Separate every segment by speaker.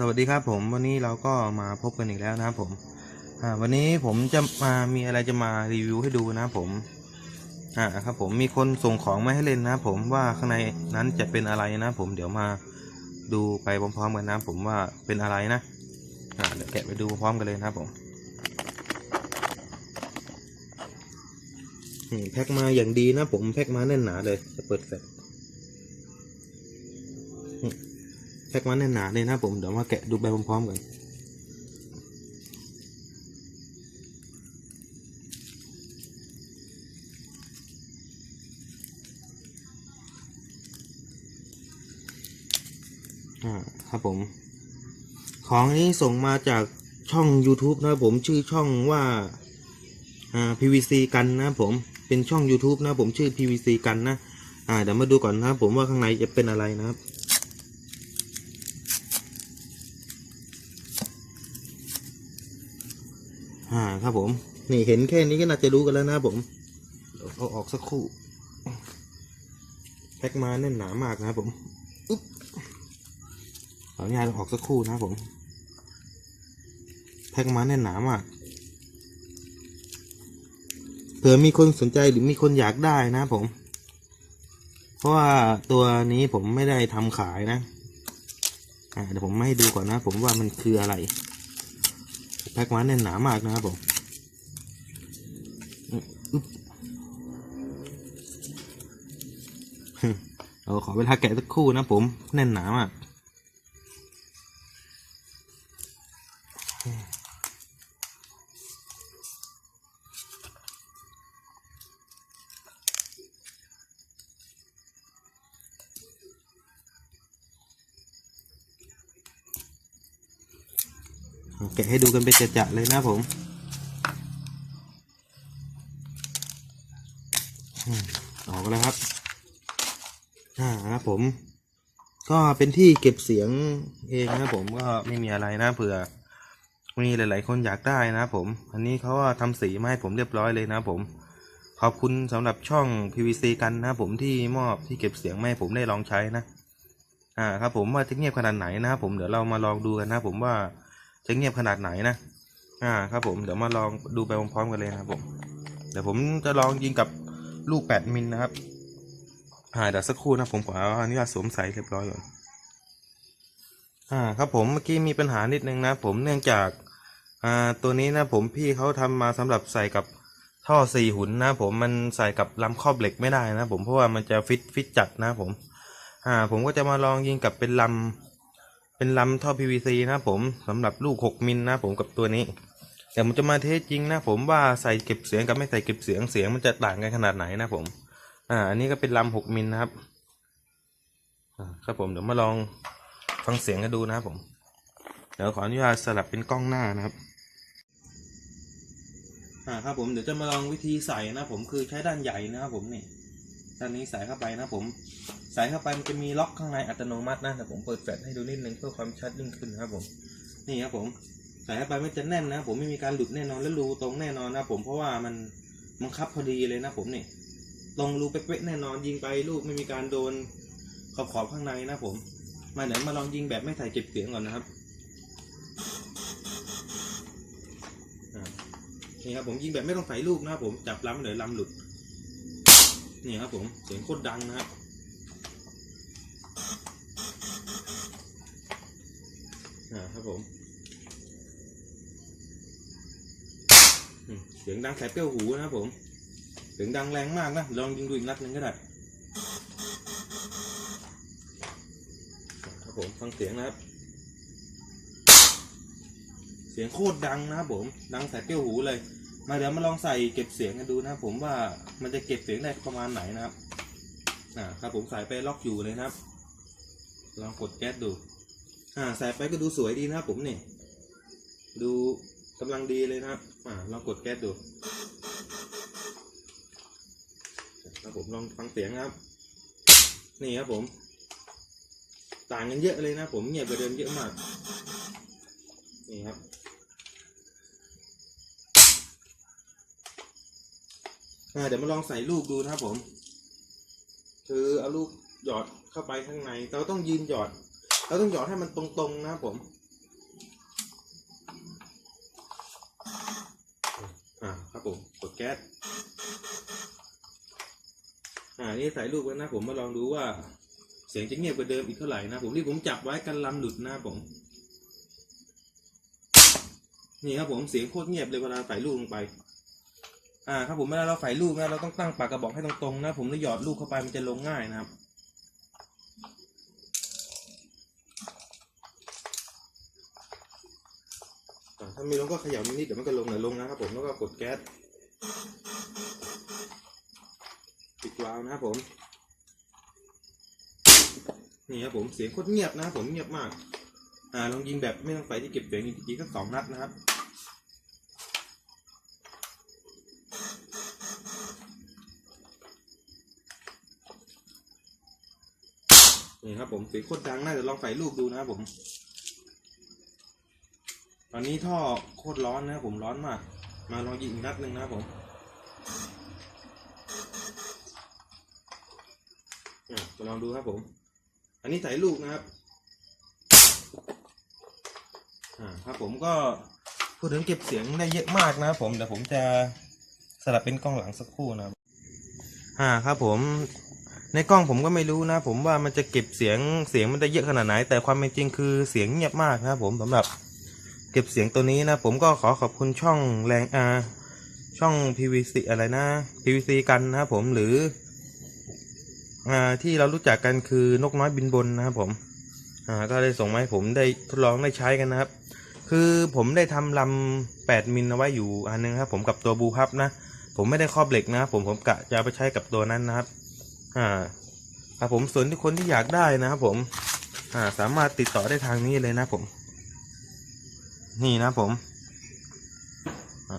Speaker 1: สวัสดีครับผมวันนี้เราก็มาพบกันอีกแล้วนะครับผมอ่าวันนี้ผมจะมามีอะไรจะมารีวิวให้ดูนะครับผมอ่าครับผมมีคนส่งของมาให้เล่นนะครับผมว่าข้างในนั้นจะเป็นอะไรนะผมเดี๋ยวมาดูไปพร้อมๆกันนะผมว่าเป็นอะไรนะอ่าเดี๋ยวแกะไปดูพร้อมกันเลยนะครับผมนี่แพ็คมาอย่างดีนะผมแพ็คมาแน่นหนาเลยจะเปิดแฟลช พ็กมันแน่นหนาเลยนะผมเดี๋ยวมาแกะดูไปพร้อมๆกันอ่าครับผม ของนี้ส่งมาจากช่อง YouTube นะผมชื่อช่องว่า อ่า PVC กันนะผมเป็นช่อง YouTube นะผมชื่อ PVC กันนะ อ่าเดี๋ยวมาดูก่อนนะผมว่าข้างในจะเป็นอะไรนะครับ อ่าครับผม นี่เห็นแค่นี้ก็น่าจะรู้กันแล้วนะผมเดี๋ยวเอาออกสักคู่แพ็กมาแน่นหนามากนะผมอุ๊บขออนุญาตเอออกสักคู่นะผมแพ็กมาแน่นหนามากเผื่อมีคนสนใจหรือมีคนอยากได้นะผม เพราะว่าตัวนี้ผมไม่ได้ทำขายนะเดี๋ยวผมให้ดูก่อนนะ ผมว่ามันคืออะไร แพ็กมาแน่นหนามากนะครับผมเราขอเวลาแกะสักครู่นะผม แน่นหนามาก แกะให้ดูกันเป็นจะๆเลยนะผมออกแล้วครับอ่าครับผม ก็เป็นที่เก็บเสียงเองนะผมก็ไม่มีอะไรนะเผื่อมีหลาย ๆ คนอยากได้นะผม อันนี้เขาก็ทำสีมาให้ผมเรียบร้อยเลยนะผม ขอบคุณสำหรับช่อง PVC กันนะผมที่มอบที่เก็บเสียงมาให้ผมได้ลองใช้นะ อ่าครับผมว่าจะเงียบขนาดไหนนะผมเดี๋ยวเรามาลองดูกันนะผมว่า จะเงียบขนาดไหนนะอ่าครับผมเดี๋ยวมาลองดูไปพร้อมๆกันเลยนะครับผมเดี๋ยวผมจะลองยิงกับลูก8มิลนะครับอ่าเดี๋ยวสักครู่นะผมขออนุญาตสวมใส่เรียบร้อยก่อนอ่าครับผมเมื่อกี้มีปัญหานิดนึงนะผมเนื่องจากอ่าตัวนี้นะผมพี่เขาทำมาสำหรับใส่กับท่อสี่หุ่นนะผมมันใส่กับลำครอบเหล็กไม่ได้นะผมเพราะว่ามันจะฟิตฟิตจัดนะผมอ่าผมก็จะมาลองยิงกับเป็นลำ เป็นลำท่อ PVC นะผมสำหรับลูก 6 มิลนะผมกับตัวนี้ แต่ผมจะมาเทสจริงนะผมว่าใส่เก็บเสียงกับไม่ใส่เก็บเสียงเสียงมันจะต่างกันขนาดไหนนะผม อ่า อันนี้ก็เป็นลำ 6 มิลนะครับอ่าครับผมเดี๋ยวมาลองฟังเสียงกันดูนะครับผม เดี๋ยวขออนุญาตสลับเป็นกล้องหน้านะครับ อ่าครับผมเดี๋ยวจะมาลองวิธีใส่นะผมคือใช้ด้านใหญ่นะครับผมนี่ด้านนี้ใส่เข้าไปนะผม ใส่เข้าไปมันจะมีล็อกข้างในอัตโนมัตินะแต่ผมเปิดแฟลชให้ดูนิดนึงเพื่อความชัดยิ่งขึ้นนะครับผมนี่ครับผมใส่เข้าไปไม่จะแน่นนะผมไม่มีการหลุดแน่นอนและรูตรงแน่นอนนะผมเพราะว่ามันมันคับพอดีเลยนะผมนี่ตรงรูเป๊ะแน่นอนยิงไปลูกไม่มีการโดนขอบขอบข้างในนะผม มาเดี๋ยมาลองยิงแบบไม่ใส่เก็บเสียงก่อนนะครับนี่ครับผมยิงแบบไม่ต้องใส่ลูกนะผมจับลำเดี๋ยวลำหลุดนี่ครับผมเสียงโคตรดังนะครับ อ่าครับผมเสียงดังแสบแก้วหูนะครับผม เสียงดังแรงมากนะ ลองยิงดูอีกนัดหนึ่งก็ได้ ครับผมฟังเสียงนะครับ เสียงโคตรดังนะครับผม ดังแสบแก้วหูเลย มาเดี๋ยวมาลองใส่เก็บเสียงกันดูนะครับผมว่ามันจะเก็บเสียงได้ประมาณไหนนะครับ อ่าครับผมใส่ไปล็อกอยู่เลยนะครับ ลองกดแก๊สดู อ่าใส่ไปก็ดูสวยดีนะผมเนี่ย ดูกำลังดีเลยนะครับ อ่าลองกดแก๊สดูครับผมลองฟังเสียงนะครับ นี่ครับผม ต่างกันเยอะเลยนะผมเงียบกว่าเดิมเยอะมาก นี่ครับอ่าเดี๋ยวมาลองใส่ลูกดูนะครับผม คือเอาลูกหยอดเข้าไปข้างใน เราต้องยืนหยอด เราต้องหยอดให้มันตรงๆนะครับผม อ่าครับผมกดแก๊ส อ่า นี่ถ่ายรูปไว้นะผมมาลองดูว่า เสียงจะเงียบกว่าเดิมอีกเท่าไหร่นะผมนี่ผมจับไว้กันลำหลุดนะผม นี่ครับผมเสียงโคตรเงียบเลยเวลาใส่ลูกลงไปอ่าครับผมเวลาเราใส่ลูกนะเราต้องตั้งปากกระบอกให้ตรงๆนะผมแล้วหยอดลูกเข้าไปมันจะลงง่ายนะครับ ถ้ามีลงก็เขย่านิดเดี๋ยวมันก็ลงหน่อยลงนะครับผมแล้วก็กดแก๊สปิดวาล์วนะครับผม นี่ครับผมเสียงโคตรเงียบนะครับผมเงียบมาก อ่าลองยิงแบบไม่ต้องไฟที่เก็บเสียงอีกทีสักสองนัดนะครับนี่ครับผมเสียงโคตรดังน่าจะลองใส่ลูกดูนะครับผม ตอนนี้ท่อโคตรร้อนนะครับผมร้อนมาก มาลองยิงอีกนัดหนึ่งนะครับผมอะลองดูครับผม อันนี้ใส่ลูกนะครับ อ่าครับผมก็พูดถึงเก็บเสียงได้เยอะมากนะครับผมเดี๋ยวผมจะสลับเป็นกล้องหลังสักครู่นะครับ อ่าครับผมในกล้องผมก็ไม่รู้นะ ผมว่ามันจะเก็บเสียงเสียงมันได้เยอะขนาดไหน แต่ความเป็นจริงคือเสียงเงียบมากนะครับผมสำหรับ ก็บเสียงตัวนี้นะ ผมก็ขอขอบคุณช่องแรงอาช่อง PVC อะไรนะ PVC กันนะครับผมหรืออ่าที่เรารู้จักกันคือนกน้อยบินบนนะครับผมอ่าก็ได้ส่งมาให้ผมได้ทดลองได้ใช้กันนะครับ คือผมได้ทำลำ8มิลเอาไว้อยู่อันนึงครับผมกับตัวบูพับนะ ผมไม่ได้ครอบเหล็กนะครับผมผมกะจะเอาไปใช้กับตัวนั้นนะครับอ่าครับผมส่วนที่คนที่อยากได้นะครับผมอ่าสามารถติดต่อได้ทางนี้เลยนะผม นี่นะผม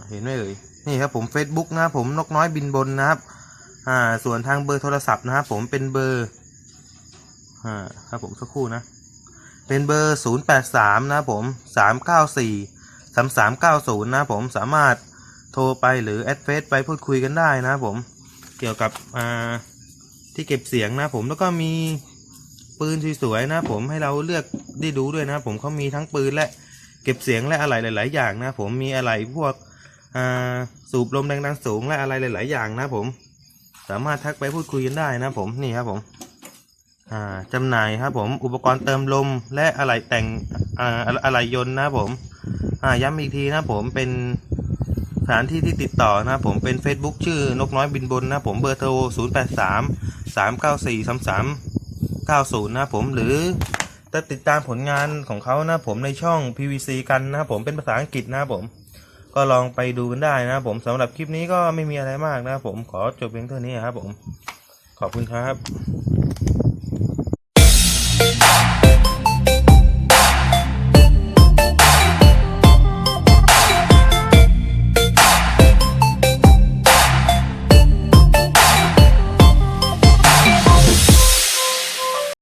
Speaker 1: เห็นไหมเอ่ยนี่ครับผม Facebook นะครับผมนกน้อยบินบนนะครับ อ่า ส่วนทางเบอร์โทรศัพท์นะครับผมเป็นเบอร์อ่าครับผมสักครู่นะ เป็นเบอร์ 083 นะครับผม 394 3390 นะครับผมสามารถโทรไปหรือแอดเฟซไปพูดคุยกันได้นะครับผมเกี่ยวกับอ่าที่เก็บเสียงนะผมแล้วก็มีปืนสวยๆนะผมให้เราเลือกได้ดูด้วยนะผมเขามีทั้งปืนและ เก็บเสียงและอะไรหลาย ๆ อย่างนะผมมีอะไรพวกสูบลมแรงดันสูงและอะไรหลาย ๆ อย่างนะผม สามารถทักไปพูดคุยกันได้นะผมนี่ครับผมจำหน่ายครับผมอุปกรณ์เติมลมและอะไรแต่งออะไรยนต์นะผมย้ำอีกทีนะผมเป็นสถานที่ที่ติดต่อนะผมเป็น Facebook ชื่อนกน้อยบินบนนะผมเบอร์โทร 0 8 3 3 9 4 3 3 9 0 นะผมหรือ ถ้าติดตามผลงานของเขานะผมในช่อง PVC กันนะผมเป็นภาษาอังกฤษนะผม ก็ลองไปดูกันได้นะผมสำหรับคลิปนี้ก็ไม่มีอะไรมากนะผมขอจบเพียงเท่านี้ครับผม ขอบคุณครับ